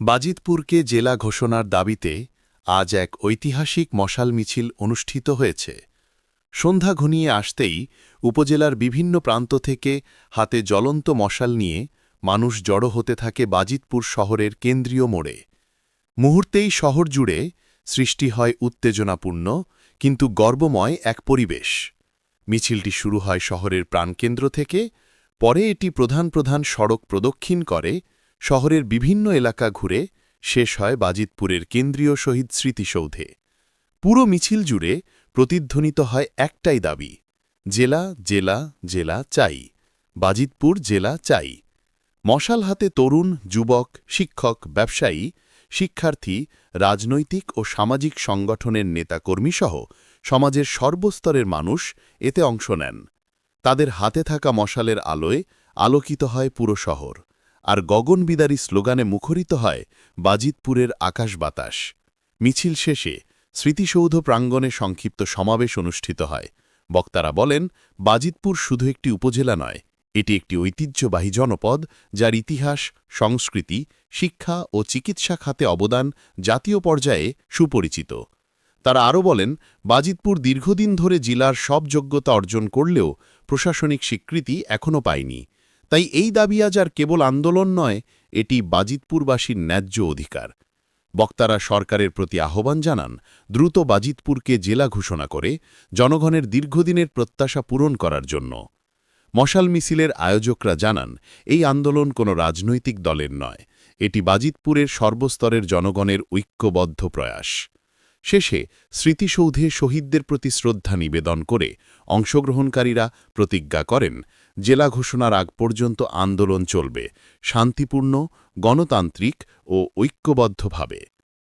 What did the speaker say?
বাজিতপুরকে জেলা ঘোষণার দাবিতে আজ এক ঐতিহাসিক মশাল মিছিল অনুষ্ঠিত হয়েছে। সন্ধ্যা ঘনিয়ে আসতেই উপজেলার বিভিন্ন প্রান্ত থেকে হাতে জ্বলন্ত মশাল নিয়ে মানুষ জড়ো হতে থাকে বাজিতপুর শহরের কেন্দ্রীয় মোড়ে। মুহূর্তেই শহর জুড়ে সৃষ্টি হয় উত্তেজনাপূর্ণ, কিন্তু গর্বময় এক পরিবেশ। মিছিলটি শুরু হয় শহরের প্রাণকেন্দ্র থেকে, পরে এটি প্রধান প্রধান সড়ক প্রদক্ষিণ করে শহরের বিভিন্ন এলাকা ঘুরে শেষ হয় বাজিতপুরের কেন্দ্রীয় শহীদ স্মৃতিসৌধে। পুরো মিছিল জুড়ে প্রতিধ্বনিত হয় একটাই দাবি, জেলা জেলা জেলা চাই, বাজিতপুর জেলা চাই। মশাল হাতে তরুণ, যুবক, শিক্ষক, ব্যবসায়ী, শিক্ষার্থী, রাজনৈতিক ও সামাজিক সংগঠনের নেতাকর্মীসহ সমাজের সর্বস্তরের মানুষ এতে অংশ নেন। তাদের হাতে থাকা মশালের আলোয় আলোকিত হয় পুরো শহর। আর গগনবিদারী স্লোগানে মুখরিত হয় বাজিতপুরের আকাশ বাতাস। মিছিল শেষে স্মৃতিসৌধ প্রাঙ্গণে সংক্ষিপ্ত সমাবেশ অনুষ্ঠিত হয়। বক্তারা বলেন, বাজিতপুর শুধু একটি উপজেলা নয়, এটি একটি ঐতিহ্যবাহী জনপদ যার ইতিহাস, সংস্কৃতি, শিক্ষা ও চিকিৎসা খাতে অবদান জাতীয় পর্যায়ে সুপরিচিত। তারা আরও বলেন, বাজিতপুর দীর্ঘদিন ধরে জেলার সব যোগ্যতা অর্জন করলেও প্রশাসনিক স্বীকৃতি এখনও পায়নি। তাই এই দাবি আজ আর কেবল আন্দোলন নয়, এটি বাজিতপুরবাসীর ন্যায্য অধিকার। বক্তারা সরকারের প্রতি আহ্বান জানান, দ্রুত বাজিতপুরকে জেলা ঘোষণা করে জনগণের দীর্ঘদিনের প্রত্যাশা পূরণ করার জন্য। মশাল মিছিলের আয়োজকরা জানান, এই আন্দোলন কোনো রাজনৈতিক দলের নয়, এটি বাজিতপুরের সর্বস্তরের জনগণের ঐক্যবদ্ধ প্রয়াস। শেষে স্মৃতিসৌধে শহীদদের প্রতি শ্রদ্ধা নিবেদন করে অংশগ্রহণকারীরা প্রতিজ্ঞা করেন, জেলা ঘোষণার আগ পর্যন্ত আন্দোলন চলবে, শান্তিপূর্ণ, গণতান্ত্রিক ও ঐক্যবদ্ধভাবে।